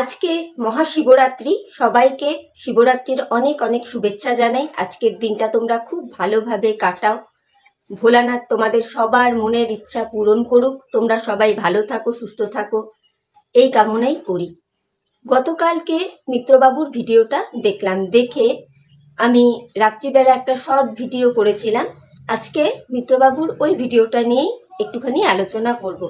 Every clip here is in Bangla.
আজকে মহাশিবরাত্রি। সবাইকে শিবরাত্রির অনেক অনেক শুভেচ্ছা জানাই। আজকের দিনটা তোমরা খুব ভালোভাবে কাটাও। ভোলানাথ, তোমাদের সবার মনের ইচ্ছা পূরণ করুক। তোমরা সবাই ভালো থাকো, সুস্থ থাকো। এই কামনাই করি। গতকালকে মিত্রবাবুর ভিডিওটা দেখলাম। দেখে আমি রাত্রিবেলা একটা শর্ট ভিডিও করেছিলাম। আজকে মিত্রবাবুর ওই ভিডিওটা নিয়েই একটুখানি আলোচনা করব।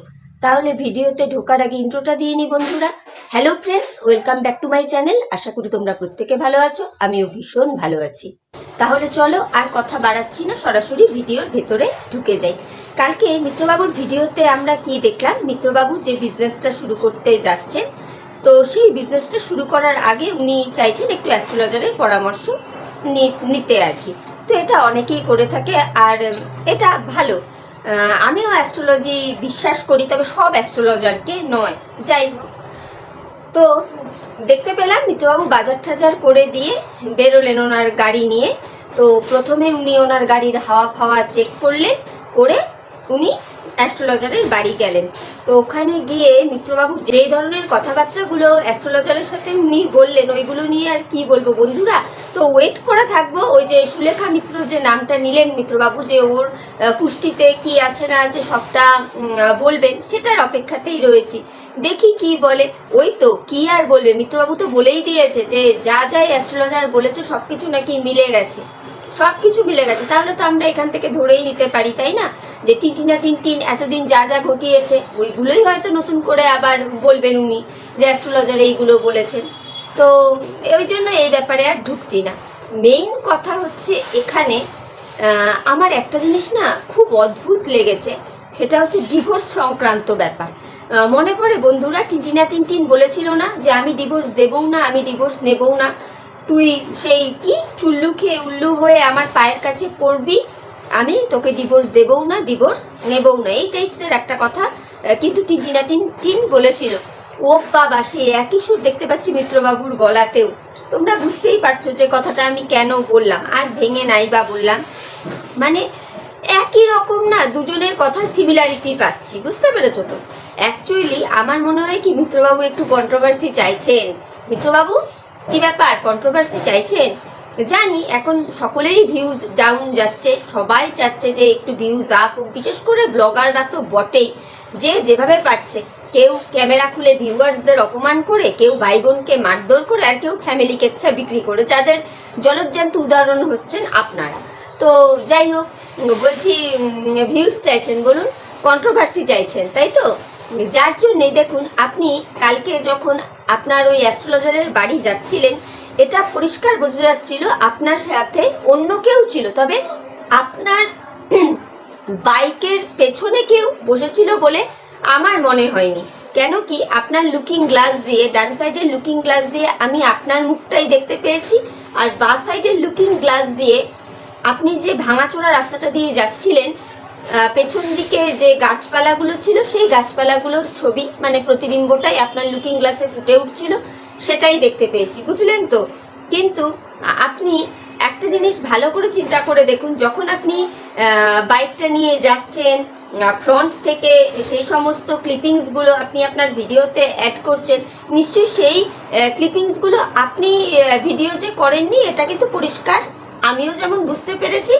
তাহলে ভিডিওতে ঢোকার আগে ইন্ট্রোটা দিয়ে নি বন্ধুরা। Hello friends welcome back to my channel আশা করি তোমরা প্রত্যেকে ভালো আছো, আমিও ভীষণ ভালো আছি। তাহলে চলো আর কথা বাড়াচ্ছি না, সরাসরি ভিডিওর ভেতরে ঢুকে যাই। কালকে মিত্রবাবুর ভিডিওতে আমরা কি দেখলাম? মিত্রবাবু যে বিজনেসটা শুরু করতে যাচ্ছেন, তো সেই বিজনেসটা শুরু করার আগে উনি চাইছেন একটু অ্যাস্ট্রোলজারের পরামর্শ নিতে আর কি। তো এটা অনেকেই করে থাকে, আর এটা ভালো। আমিও অ্যাস্ট্রোলজি বিশ্বাস করি, তবে সব অ্যাস্ট্রোলজারকে নয়। যাই হোক। তো দেখতে পেলাম মিত্রবাবু বাজার ঠাজার করে দিয়ে বেরোলেন ওনার গাড়ি নিয়ে। তো প্রথমে উনি ওনার গাড়ির হাওয়া ফাওয়া চেক করলেন, করে উনি অ্যাস্ট্রোলজারের বাড়ি গেলেন। তো ওখানে গিয়ে মিত্রবাবু যে ধরনের কথাবার্তাগুলো অ্যাস্ট্রোলজারের সাথে উনি বললেন ওইগুলো নিয়ে আর কি বলব বন্ধুরা? তো ওয়েট করে থাকব ওই যে সুলেখা মিত্র যে নামটা নিলেন মিত্রবাবু যে ওর আহ, কুষ্টিতে কি আছে না আছে সবটা বলবেন সেটার অপেক্ষাতেই রয়েছি। দেখি কি বলে। ওই তো কি আর বলবে? মিত্রবাবু তো বলেই দিয়েছে যে যা যাই অ্যাস্ট্রোলজার বলেছে সব কিছু নাকি মিলে গেছে। সব কিছু মিলে গেছে। তাহলে তো আমরা এখান থেকে ধরেই নিতে পারি, তাই না? যে টিনটিনা টিনটিন এতদিন যা যা ঘটিয়েছে, ওইগুলোই হয়তো নতুন করে আবার বলবেন উনি যে অ্যাস্ট্রোলজার এইগুলো বলেছেন। তো ওই জন্য এই ব্যাপারে আর ঢুকছি না। মেইন কথা হচ্ছে এখানে আমার একটা জিনিস না খুব অদ্ভুত লেগেছে, সেটা হচ্ছে ডিভোর্স সংক্রান্ত ব্যাপার। মনে পড়ে বন্ধুরা, টিনটিনা টিনটিন বলেছিল না যে আমি ডিভোর্স দেবও না, আমি ডিভোর্স নেবও না। তুই সেই কি? চুল্লু খেয়ে উল্লু হয়ে আমার পায়ের কাছে পড়বি? আমি তোকে ডিভোর্স দেবও না ডিভোর্স নেবও না। এই টাইপসের একটা কথা কিন্তু টিনটিনা টিনটিন বলেছিল। ও বাবা, সে একই সুর দেখতে পাচ্ছি মিত্রবাবুর গলাতেও। তোমরা বুঝতেই পারছ যে কথাটা আমি কেন বললাম, আর ভেঙে নাই বা বললাম। মানে একই রকম না, দুজনের কথার সিমিলারিটি পাচ্ছি, বুঝতে পেরেছ তো? অ্যাকচুয়ালি আমার মনে হয় কি, মিত্রবাবু একটু কন্ট্রোভার্সি চাইছেন। মিত্রবাবু? কি ব্যাপার? কন্ট্রোভার্সি চাইছেন? জানি, এখন সকলেরই ভিউজ ডাউন যাচ্ছে। সবাই চাচ্ছে যে একটু ভিউজ আপ বিশেষ করে ব্লগাররা তো বটেই। যে যেভাবে পারছে। কেউ ক্যামেরা খুলে ভিউয়ার্সদের অপমান করে, কেউ ভাই বোনকে মারধর করে, আর কেউ ফ্যামিলিকে ইচ্ছা বিক্রি করে। যাদের জলজ্যান্ত উদাহরণ হচ্ছেন আপনারা। তো যাই হোক, বলছি ভিউজ চাইছেন বলুন কন্ট্রোভার্সি চাইছেন, তাই তো? যার জন্যে দেখুন, আপনি কালকে যখন আপনার ওই অ্যাস্ট্রোলজারের বাড়ি যাচ্ছিলেন, এটা পরিষ্কার বোঝা যাচ্ছিল আপনার সাথে অন্য কেউ ছিল, তবে আপনার বাইকের পেছনে কেউ বসেছিল বলে আমার মনে হয়নি। কেন কি আপনার লুকিং গ্লাস দিয়ে, ডান সাইডের লুকিং গ্লাস দিয়ে আমি আপনার মুখটাই দেখতে পেয়েছি, আর বাঁ সাইডের লুকিং গ্লাস দিয়ে আপনি যে ভাঙাচোরা রাস্তাটা দিয়ে যাচ্ছিলেন পেছন দিকে যে গাছপালাগুলো ছিল, সেই গাছপালাগুলোর ছবি মানে প্রতিবিম্বটাই আপনার লুকিং গ্লাসে ফুটে উঠছিল, সেটাই দেখতে পেয়েছি, বুঝলেন তো? কিন্তু আপনি একটা জিনিস ভালো করে চিন্তা করে দেখুন, যখন আপনি বাইকটা নিয়ে যাচ্ছেন ফ্রন্ট থেকে সেই সমস্ত ক্লিপিংসগুলো আপনি আপনার ভিডিওতে অ্যাড করছেন, নিশ্চয়ই সেই ক্লিপিংসগুলো আপনি ভিডিও যে করেননি, এটা কিন্তু পরিষ্কার। আমিও যেমন বুঝতে পেরেছি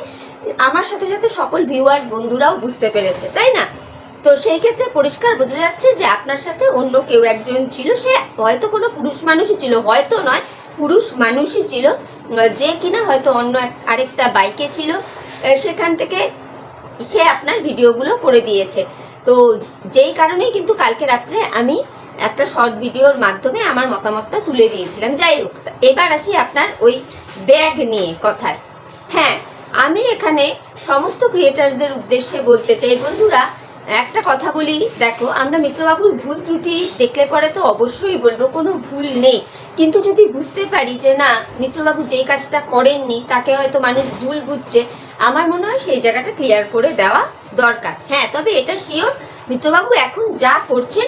আমার সাথে সাথে সকল ভিউয়ার্স বন্ধুরাও বুঝতে পেরেছে, তাই না? তো সেই ক্ষেত্রে পরিষ্কার বোঝা যাচ্ছে যে আপনার সাথে অন্য কেউ একজন ছিল, সে হয়তো কোনো পুরুষ মানুষই ছিল, হয়তো নয়, পুরুষ মানুষই ছিল, যে কিনা হয়তো অন্য আরেকটা বাইকে ছিল সেখান থেকে সে আপনার ভিডিওগুলো করে দিয়েছে। তো যেই কারণেই কিন্তু কালকে রাত্রে আমি একটা শর্ট ভিডিওর মাধ্যমে আমার মতামতটা তুলে দিয়েছিলাম। যাই হোক, এবার আসি আপনার ওই ব্যাগ নিয়ে কথায়। হ্যাঁ আমি এখানে সমস্ত ক্রিয়েটার্সদের উদ্দেশ্যে বলতে চাই, বন্ধুরা, একটা কথা বলি। দেখো, আমরা মিত্রবাবুর ভুল ত্রুটি দেখলে পরে তো অবশ্যই বলব, কোনো ভুল নেই। কিন্তু যদি বুঝতে পারি যে না, মিত্রবাবু যেই কাজটা করেননি, তাকে হয়তো মানুষ ভুল বুঝছে, আমার মনে হয় সেই জায়গাটা ক্লিয়ার করে দেওয়া দরকার। হ্যাঁ তবে এটা শিওর মিত্রবাবু এখন যা করছেন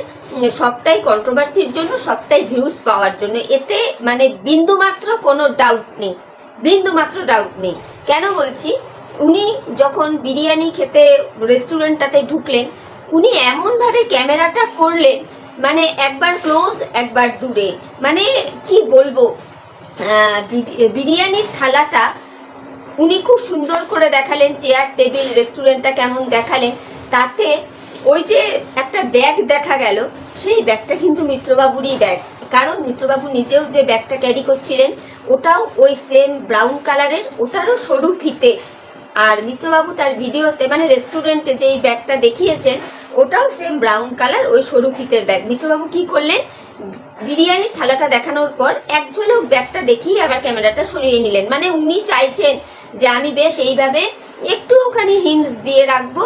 সবটাই কন্ট্রোভার্সির জন্য, সবটাই ভিউজ পাওয়ার জন্য। এতে মানে বিন্দুমাত্র কোনো ডাউট নেই। বিন্দুমাত্র ডাউট নেই। কেন বলছি? উনি যখন বিরিয়ানি খেতে রেস্টুরেন্টটাতে ঢুকলেন, উনি এমনভাবে ক্যামেরাটা করলেন মানে একবার ক্লোজ একবার দূরে। মানে কি বলব? বিরিয়ানির থালাটা উনি খুব সুন্দর করে দেখালেন চেয়ার টেবিল রেস্টুরেন্টটা কেমন দেখালেন। তাতে ওই যে একটা ব্যাগ দেখা গেল, সেই ব্যাগটা কিন্তু মিত্রবাবুরই ব্যাগ কারণ মিত্রবাবু নিজেও যে ব্যাগটা ক্যারি করছিলেন, ওটাও ওই সেম ব্রাউন কালারের ওটারও সরু ফিতে আর মিত্রবাবু তার ভিডিওতে মানে রেস্টুরেন্টে যেই ব্যাগটা দেখিয়েছেন, ওটাও সেম ব্রাউন কালার ওই সরু ফিতের ব্যাগ। মিত্রবাবু কি করলেন? বিরিয়ানির থালাটা দেখানোর পর এক ঝলক ব্যাগটা দেখিয়ে আবার ক্যামেরাটা সরিয়ে নিলেন। মানে উনি চাইছেন যে আমি বেশ এইভাবে একটুখানি হিন্টস দিয়ে রাখব,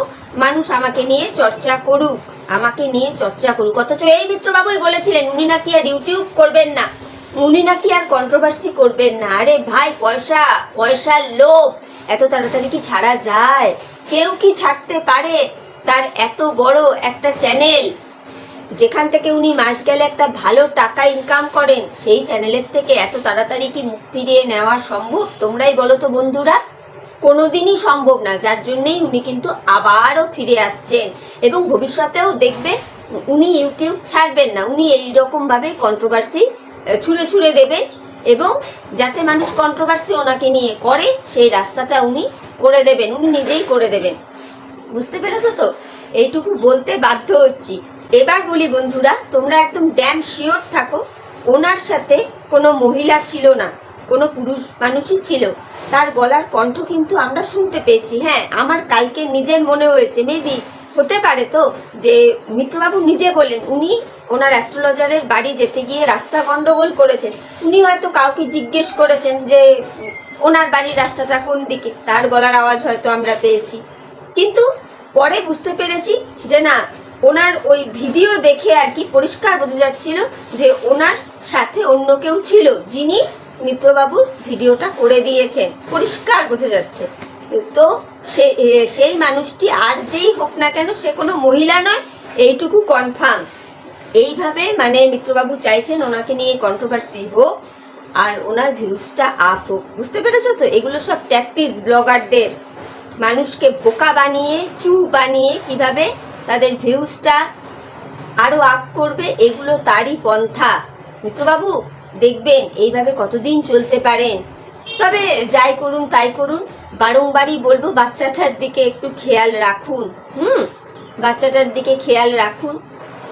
মানুষ আমাকে নিয়ে চর্চা করুক। আমাকে নিয়ে চর্চা করুক। অথচ এই মিত্রবাবুই বলেছিলেন, উনি নাকি আর ইউটিউব করবেন না। উনি নাকি আর কন্ট্রোভার্সি করবেন না। আরে ভাই, পয়সা, পয়সার লোভ। এত তাড়াতাড়ি কি ছাড়া যায়? কেউ কি ছাড়তে পারে? তার এত বড় একটা চ্যানেল যেখান থেকে উনি মাস গেলে একটা ভালো টাকা ইনকাম করেন, সেই চ্যানেলের থেকে এত তাড়াতাড়ি কি মুখ ফিরিয়ে নেওয়া সম্ভব? তোমরাই বলো তো বন্ধুরা। কোনোদিনই সম্ভব না, যার জন্যেই উনি কিন্তু আবারও ফিরে আসছেন এবং ভবিষ্যতেও দেখবে উনি ইউটিউব ছাড়বেন না, উনি এইরকমভাবে কন্ট্রোভার্সি ছুঁড়ে ছুঁড়ে দেবেন এবং যাতে মানুষ কন্ট্রোভার্সি ওনাকে নিয়ে করে, সেই রাস্তাটা উনি করে দেবেন, উনি নিজেই করে দেবেন। বুঝতে পেরেছ তো? এইটুকু বলতে বাধ্য হচ্ছি। এবার বলি বন্ধুরা, তোমরা একদম ড্যাম শিওর থাকো, ওনার সাথে কোনো মহিলা ছিল না। কোনো পুরুষ মানুষই ছিল। তার গলার কণ্ঠ কিন্তু আমরা শুনতে পেয়েছি। হ্যাঁ আমার কালকে নিজের মনে হয়েছে মেবি হতে পারে তো, যে মিত্রবাবু নিজে বললেন, উনি ওনার অ্যাস্ট্রোলজারের বাড়ি যেতে গিয়ে রাস্তা গন্ডগোল করেছেন। উনি হয়তো কাউকে জিজ্ঞেস করেছেন যে, ওনার বাড়ির রাস্তাটা কোন দিকে? তার গলার আওয়াজ হয়তো আমরা পেয়েছি। কিন্তু পরে বুঝতে পেরেছি যে না, ওনার ওই ভিডিও দেখে আর কি পরিষ্কার বোঝা যাচ্ছিল যে ওনার সাথে অন্য কেউ ছিল, যিনি মিত্রবাবুর ভিডিওটা করে দিয়েছেন। পরিষ্কার বোঝা যাচ্ছে। তো সে সেই মানুষটি আর যেই হোক না কেন, সে কোনো মহিলা নয়, এইটুকু কনফার্ম এইভাবে মানে মিত্রবাবু চাইছেন ওনাকে নিয়ে কন্ট্রোভার্সি হোক, আর ওনার ভিউজটা আপ হোক। বুঝতে পেরেছ তো? এগুলো সব প্র্যাকটিস ব্লগারদের মানুষকে বোকা বানিয়ে, চু বানিয়ে কীভাবে তাদের ভিউজটা আরও আপ করবে, এগুলো তারই পন্থা। মিত্রবাবু দেখবেন এইভাবে কতদিন চলতে পারেন তবে যাই করুন, তাই করুন। বারংবারই বলব, বাচ্চাটার দিকে একটু খেয়াল রাখুন। হুম? বাচ্চাটার দিকে খেয়াল রাখুন।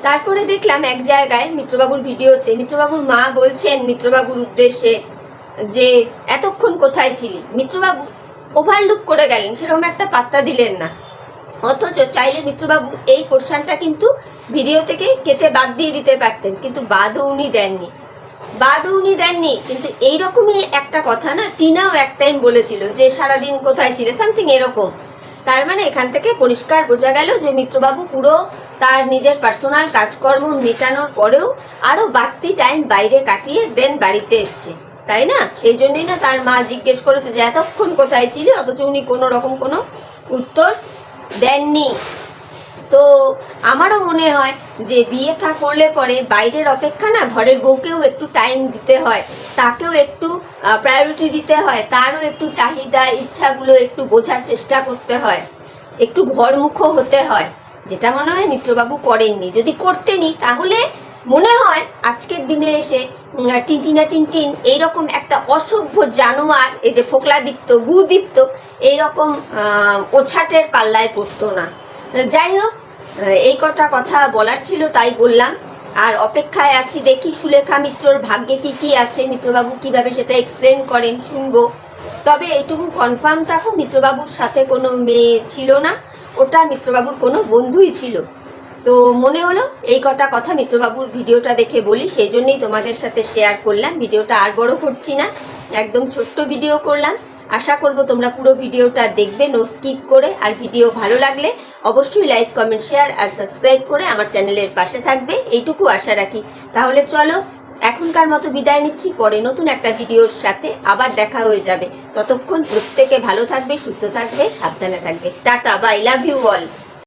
তারপরে দেখলাম এক জায়গায় মিত্রবাবুর ভিডিওতে, মিত্রবাবুর মা বলছেন মিত্রবাবুর উদ্দেশ্যে যে, এতক্ষণ কোথায় ছিলি? মিত্রবাবু ওভারলুক করে গেলেন, সেরকম একটা পাত্তা দিলেন না। অথচ চাইলে মিত্রবাবু এই পোর্শনটা কিন্তু ভিডিও থেকে কেটে বাদ দিয়ে দিতে পারতেন, কিন্তু বাদও উনি দেননি। বাদও উনি দেননি। কিন্তু এইরকমই একটা কথা না, টিনাও এক টাইম বলেছিল যে সারাদিন কোথায় ছিলে সামথিং এরকম। তার মানে এখান থেকে পরিষ্কার বোঝা গেল যে মিত্রবাবু পুরো তার নিজের পার্সোনাল কাজকর্ম মেটানোর পরেও আরও বাড়তি টাইম বাইরে কাটিয়ে দেন বাড়িতে এসছে। তাই না? সেই জন্যই না তার মা জিজ্ঞেস করেছে যে, এতক্ষণ কোথায় ছিলে? অথচ উনি কোনো রকম কোনো উত্তর দেননি। তো আমারও মনে হয় যে বিয়ে থা করলে পরে বাইরের অপেক্ষা না ঘরের বউকেও একটু টাইম দিতে হয়, তাকেও একটু প্রায়োরিটি দিতে হয়, তারও একটু চাহিদা, ইচ্ছাগুলো একটু বোঝার চেষ্টা করতে হয়, একটু ঘরমুখো হতে হয়, যেটা মনে হয় মিত্রবাবু করেননি। যদি করতেনি তাহলে মনে হয় আজকের দিনে এসে টিনটিনা টিনটিন, এইরকম একটা অসভ্য জানোয়ার, এই যে ফোকলাদীপ্ত গুদীপ্ত এইরকম ওছাটের পাল্লায় পড়তো না। যাই হোক এই কটা কথা বলার ছিল, তাই বললাম। আর অপেক্ষায় আছি, দেখি সুলেখা মিত্রর ভাগ্যে কি কি আছে। মিত্রবাবু কীভাবে সেটা এক্সপ্লেন করেন, শুনব। তবে এইটুকু কনফার্ম থাকো, মিত্রবাবুর সাথে কোনো মেয়ে ছিল না। ওটা মিত্রবাবুর কোনো বন্ধুই ছিল। তো মনে হলো, এই কটা কথা মিত্রবাবুর ভিডিওটা দেখে বলি, সেই জন্যই তোমাদের সাথে শেয়ার করলাম। ভিডিওটা আর বড় করছি না, একদম ছোট্ট ভিডিও করলাম। আশা করব তোমরা পুরো ভিডিওটা দেখবে নো স্কিপ করে। আর ভিডিও ভালো লাগলে অবশ্যই লাইক কমেন্ট শেয়ার আর সাবস্ক্রাইব করে আমার চ্যানেলের পাশে থাকবে। এইটুকু আশা রাখি। তাহলে চলো, এখনকার মতো বিদায় নিচ্ছি। পরে নতুন একটা ভিডিওর সাথে আবার দেখা হয়ে যাবে। ততক্ষণ প্রত্যেকে ভালো থাকবে, সুস্থ থাকবে, সাবধানে থাকবে। Tata bye love you all